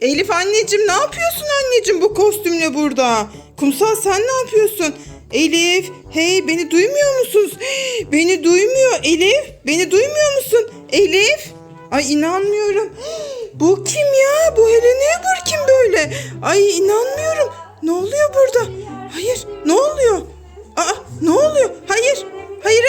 Elif anneciğim ne yapıyorsun anneciğim bu kostümle burada? Kumsal sen ne yapıyorsun? Elif hey beni duymuyor musunuz? Beni duymuyor Elif beni duymuyor musun? Elif ay inanmıyorum. Bu kim ya? Bu Helen Eber kim böyle? Ay inanmıyorum. Ne oluyor burada? Hayır ne oluyor? Aa ne oluyor? Hayır. Hayır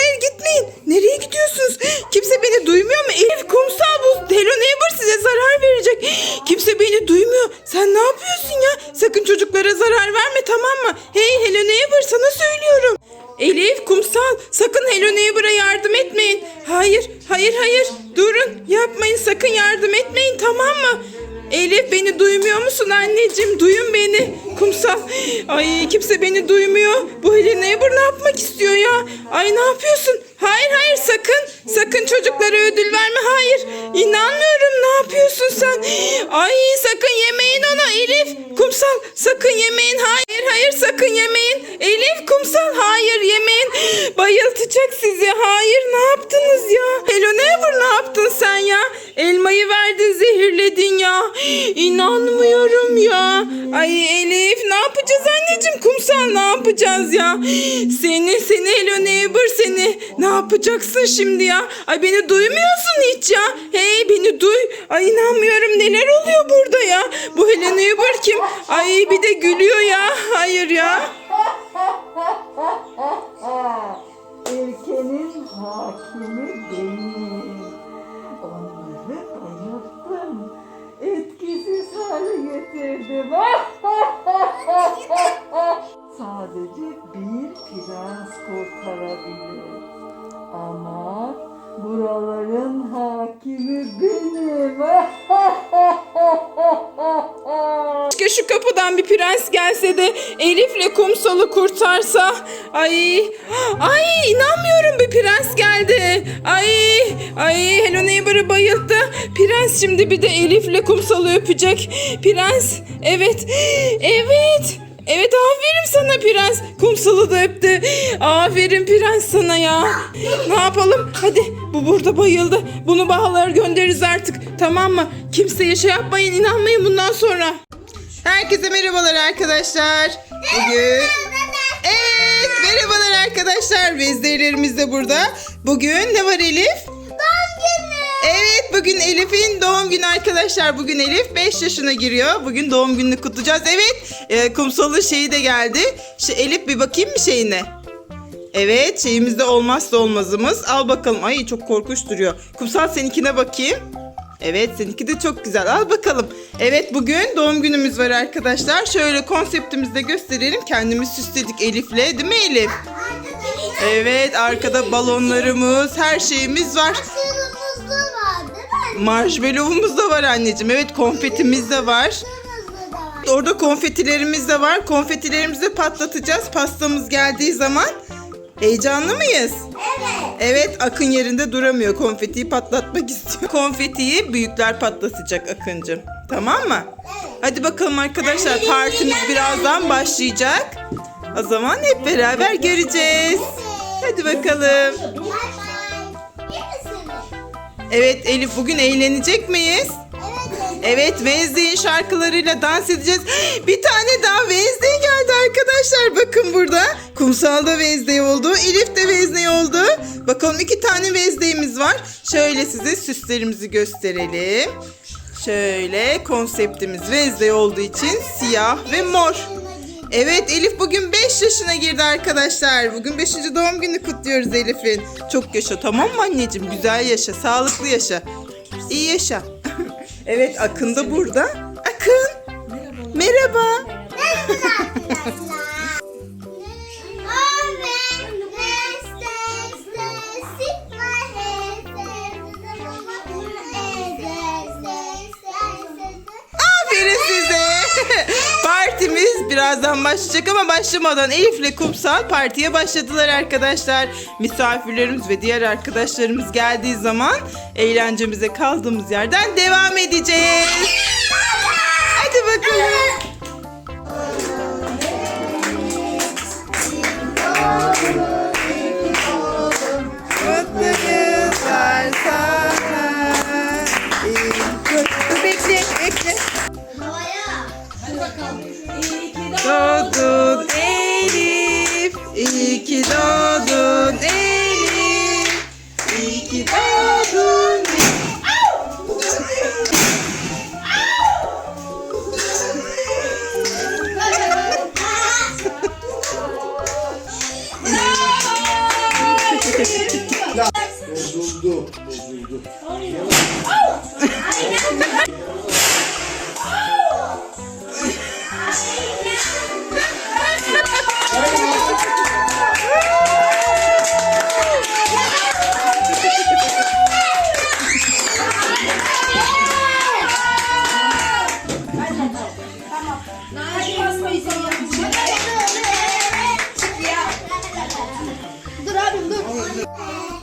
Elif kumsal sakın Neighbor'a yardım etmeyin. Hayır hayır hayır durun yapmayın sakın yardım etmeyin tamam mı? Elif beni duymuyor musun anneciğim? Duyun beni. Kumsal. Ay kimse beni duymuyor. Bu Helen Neighbor ne yapmak istiyor ya? Ay ne yapıyorsun? Hayır hayır sakın. Sakın çocuklara ödül verme. Hayır. İnanmıyorum. Yapıyorsun sen? Ay sakın yemeyin ona Elif. Kumsal sakın yemeyin. Hayır hayır sakın yemeyin. Elif kumsal hayır yemeyin. Bayıltacak sizi. Hayır ne yaptınız Kumsal ne yapacağız ya? Seni seni Hello Neighbor seni. Ne yapacaksın şimdi ya? Ay beni duymuyorsun hiç ya. Hey beni duy. Ay inanmıyorum neler oluyor burada ya? Bu Hello Neighbor kim? Ay bir de gülüyor ya. Hayır ya. Ülkenin hakimi benim. Onları bayılttım. Etkisiz hale getirdim. Sadece bir prens kurtarabilir. Ama buraların hakimi benim. Keşke şu kapıdan bir prens gelse de Elif'le kumsalı kurtarsa. Ay, ay inanmıyorum bir prens geldi. Ay, ay Hello Neighbor'ı bayılttı. Prens şimdi bir de Elif'le kumsalı öpecek. Prens, evet, evet. Prens. Kumsalı da öptü. Aferin prens sana ya. Ne yapalım? Hadi bu burada bayıldı. Bunu bahalara göndeririz artık. Tamam mı? Kimseye şey yapmayın inanmayın bundan sonra. Herkese merhabalar arkadaşlar. Bugün... Evet merhabalar arkadaşlar. Vezdelerimiz de burada. Bugün ne var Elif? Bugün Elif'in doğum günü arkadaşlar. Bugün Elif 5 yaşına giriyor. Bugün doğum gününü kutlayacağız. Evet e, kumsalı şeyi de geldi. Şu Elif bir bakayım mı şeyine? Evet şeyimizde olmazsa olmazımız. Al bakalım. Ay çok korkunç duruyor. Kumsal seninkine bakayım. Evet seninki de çok güzel. Al bakalım. Evet bugün doğum günümüz var arkadaşlar. Şöyle konseptimizi de gösterelim. Kendimiz süsledik Elif'le. Değil mi Elif? Evet arkada balonlarımız her şeyimiz var. Marshmallow'umuz da var anneciğim. Evet konfetimiz de var. Orada konfetilerimiz de var. Konfetilerimizi de patlatacağız pastamız geldiği zaman. Heyecanlı mıyız? Evet. Evet Akın yerinde duramıyor. Konfetiyi patlatmak istiyor. Konfetiyi büyükler patlatacak Akıncım. Tamam mı? Hadi bakalım arkadaşlar partimiz birazdan başlayacak. O zaman hep beraber göreceğiz. Hadi bakalım. Evet Elif bugün eğlenecek miyiz? Evet. Evet Wednesday'in şarkılarıyla dans edeceğiz. Bir tane daha Wednesday geldi arkadaşlar. Bakın burada. Kumsalda Wednesday oldu. Elif de Wednesday oldu. Bakalım iki tane Wednesday'imiz var. Şöyle size süslerimizi gösterelim. Şöyle konseptimiz Wednesday olduğu için siyah ve mor. Evet Elif bugün 5 yaşına girdi arkadaşlar. Bugün 5. doğum günü kutluyoruz Elif'in. Çok yaşa tamam mı anneciğim? Güzel yaşa, sağlıklı yaşa. İyi yaşa. evet Akın da burada. Akın. Merhaba. Birazdan başlayacak ama başlamadan Elif'le Kumsal partiye başladılar arkadaşlar. Misafirlerimiz ve diğer arkadaşlarımız geldiği zaman eğlencemize kaldığımız yerden devam edeceğiz. Hadi bakalım. Bozuldu. Bozuldu. Tamam. Hadi basmayı seviyorum. Oh.